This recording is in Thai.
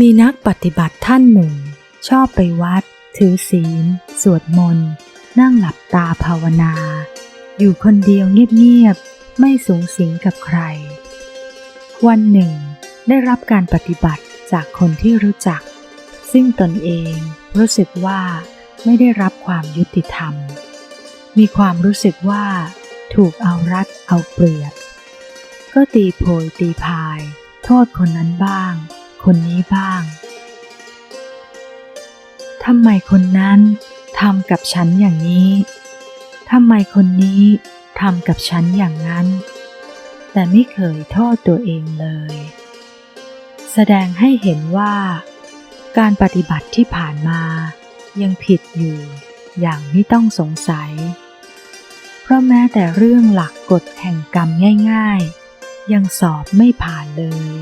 มีนักปฏิบัติท่านหนึ่ง ชอบไปวัด ถือศีล สวดมนต์ นั่งหลับตาภาวนา อยู่คนเดียวเงียบๆ ไม่สูงสิงกับใคร วันหนึ่ง ได้รับการปฏิบัติจากคนที่รู้จัก ซึ่งตนเองรู้สึกว่าไม่ได้รับความยุติธรรม มีความรู้สึกว่า ถูกเอารัดเอาเปรียบ ก็ตีโพยตีพาย โทษคนนั้นบ้าง คนนี้บ้าง ทำไมคนนั้นทำกับฉันอย่างนี้ ทำไมคนนี้ทำกับฉันอย่างนั้น แต่ไม่เคยโทษตัวเองเลย แสดงให้เห็นว่า การปฏิบัติที่ผ่านมายังผิดอยู่อย่างไม่ต้องสงสัย เพราะแม้แต่เรื่องหลักกฎแห่งกรรมง่าย ๆ ยังสอบไม่ผ่านเลย